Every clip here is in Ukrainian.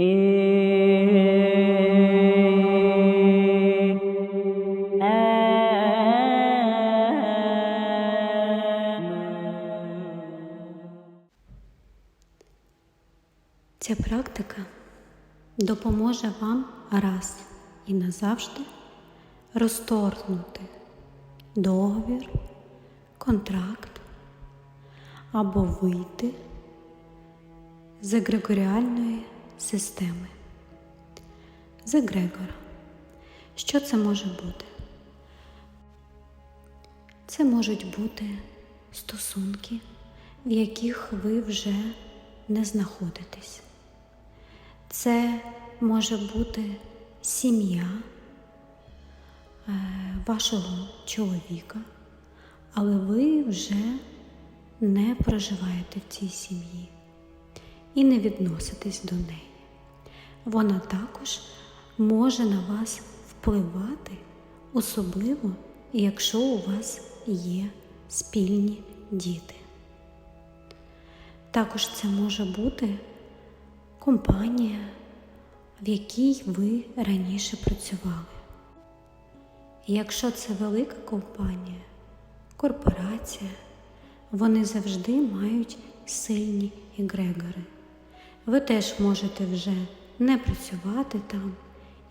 Ця практика допоможе вам раз і назавжди розторгнути договір, контракт або вийти з егрегоріальної системи. З егрегора. Що це може бути? Це можуть бути стосунки, в яких ви вже не знаходитесь. Це може бути сім'я е, вашого чоловіка, але ви вже не проживаєте в цій сім'ї і не відноситесь до неї. Вона також може на вас впливати, особливо якщо у вас є спільні діти. Також це може бути компанія, в якій ви раніше працювали. Якщо це велика компанія, корпорація, вони завжди мають сильні егрегори. Ви теж можете вже не працювати там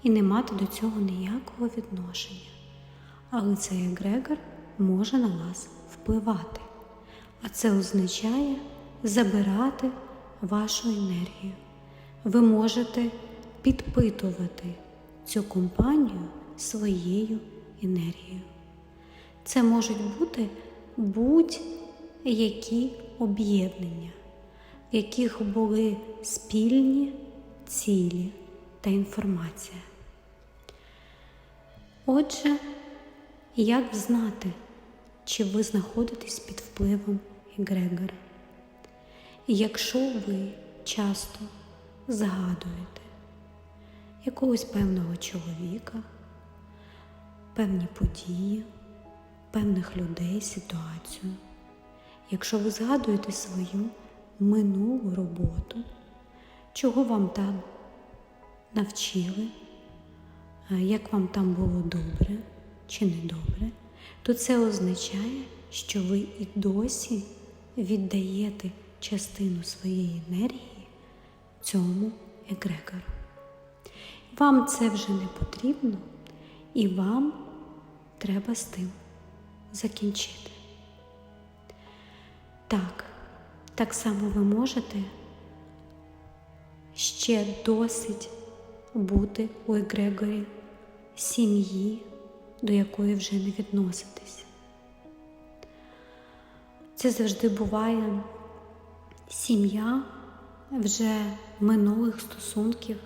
і не мати до цього ніякого відношення. Але цей егрегор може на вас впливати. А це означає забирати вашу енергію. Ви можете підпитувати цю компанію своєю енергією. Це можуть бути будь-які об'єднання, в яких були спільні цілі та інформація. Отже, як знати, чи ви знаходитесь під впливом егрегора? Якщо ви часто згадуєте якогось певного чоловіка, певні події, певних людей, ситуацію, якщо ви згадуєте свою минулу роботу, чого вам там навчили, як вам там було добре чи недобре, то це означає, що ви і досі віддаєте частину своєї енергії цьому егрегору. Вам це вже не потрібно, і вам треба з тим закінчити. Так, так само ви можете ще досить бути у егрегорі сім'ї, до якої вже не відноситесь. Це завжди буває сім'я вже минулих стосунків,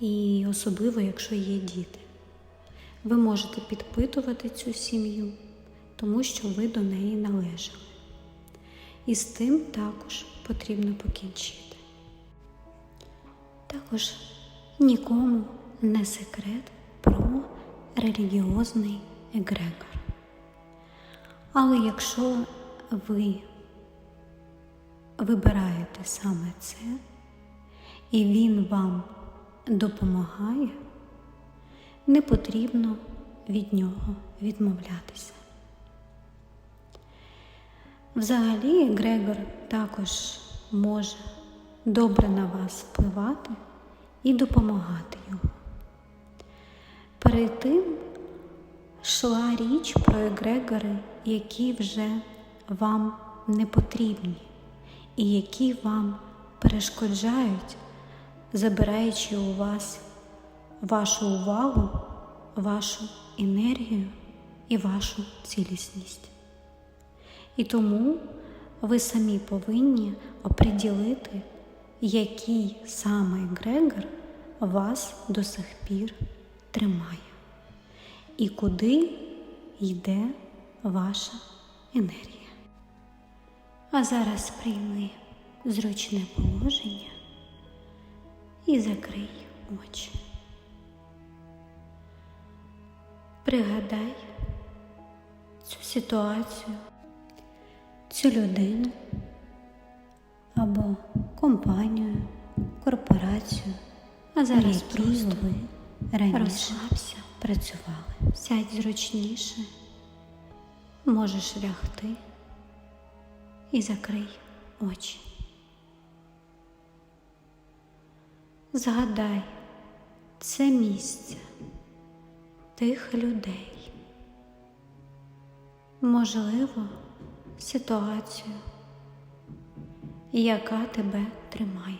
і особливо, якщо є діти. Ви можете підпитувати цю сім'ю, тому що ви до неї належали. І з тим також потрібно покінчити. Також нікому не секрет про релігіозний егрегор. Але якщо ви вибираєте саме це, і він вам допомагає, не потрібно від нього відмовлятися. Взагалі, Грегор також може добре на вас впливати і допомагати його. Перед тим йшла річ про егрегори, які вже вам не потрібні і які вам перешкоджають, забираючи у вас вашу увагу, вашу енергію і вашу цілісність. І тому ви самі повинні оприділити, який саме егрегор вас до сих пір тримає, і куди йде ваша енергія. А зараз прийми зручне положення і закрий очі. Пригадай цю ситуацію, цю людину або компанію, корпорацію, а зараз просто ви? раніше розслабся, працювали. сядь зручніше, можеш лягти. І закрий очі. Згадай це місце тих людей, можливо, ситуацію, яка тебе тримає.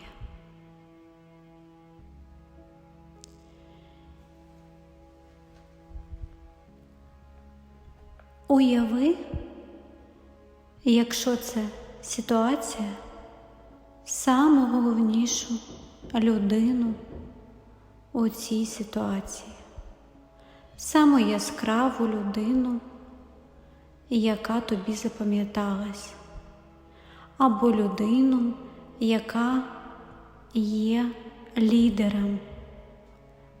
Уяви, якщо це ситуація, саму головнішу людину у цій ситуації, саму яскраву людину, яка тобі запам'яталась, або людину, яка є лідером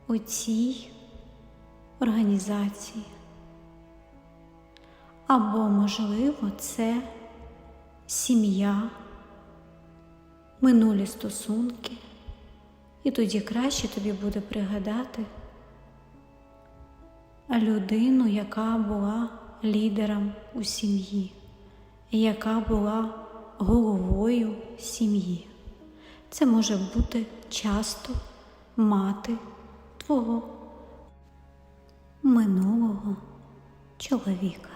у цій організації. Або, можливо, це сім'я, минулі стосунки, і тоді краще тобі буде пригадати людину, яка була лідером у сім'ї, яка була головою сім'ї. Це може бути часто мати твого минулого чоловіка.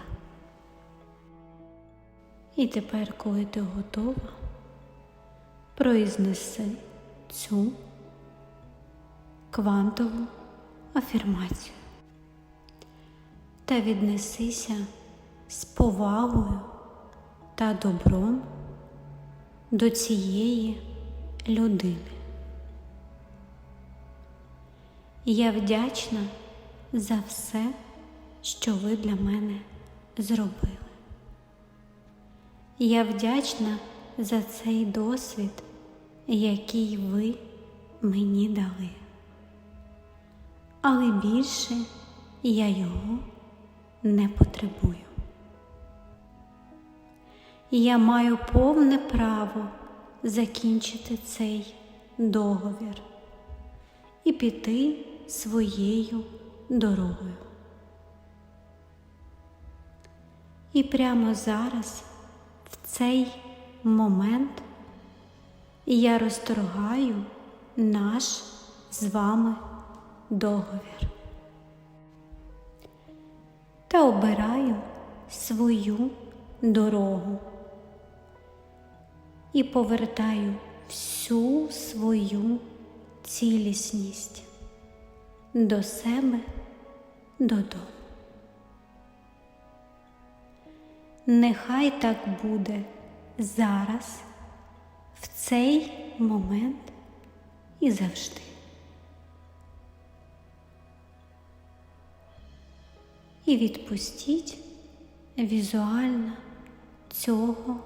І тепер, коли ти готова, произнеси цю квантову афірмацію та віднесися з повагою та добром до цієї людини. Я вдячна за все, що ви для мене зробили. Я вдячна за цей досвід, який ви мені дали. Але більше я його не потребую. Я маю повне право закінчити цей договір і піти своєю дорогою. І прямо зараз в цей момент я розторгаю наш з вами договір та обираю свою дорогу і повертаю всю свою цілісність до себе додому. Нехай так буде зараз, в цей момент і завжди. І відпустіть візуально цього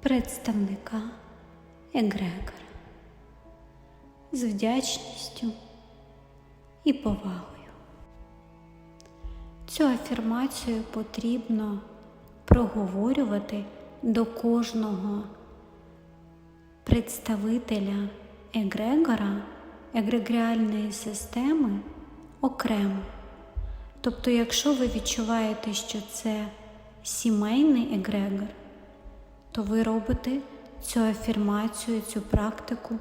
представника Егрегора з вдячністю і повагою. Цю афірмацію потрібно проговорювати до кожного представителя егрегора, егрегоріальної системи окремо. Тобто, якщо ви відчуваєте, що це сімейний егрегор, то ви робите цю афірмацію, цю практику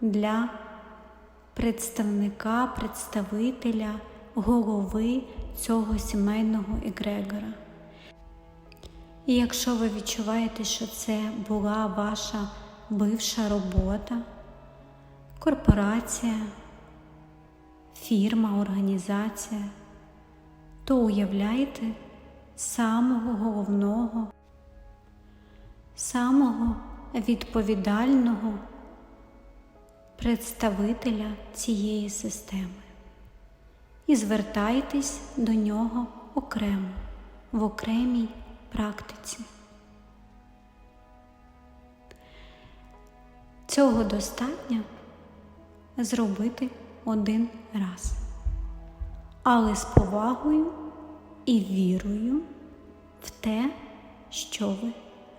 для представника, представителя, голови цього сімейного егрегора. І якщо ви відчуваєте, що це була ваша бивша робота, корпорація, фірма, організація, то уявляйте самого головного, самого відповідального представителя цієї системи і звертайтесь до нього окремо в окремій практиці. Цього достатньо зробити один раз, але з повагою і вірою в те, що ви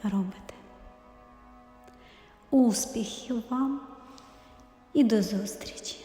робите. Успіхів вам і до зустрічі!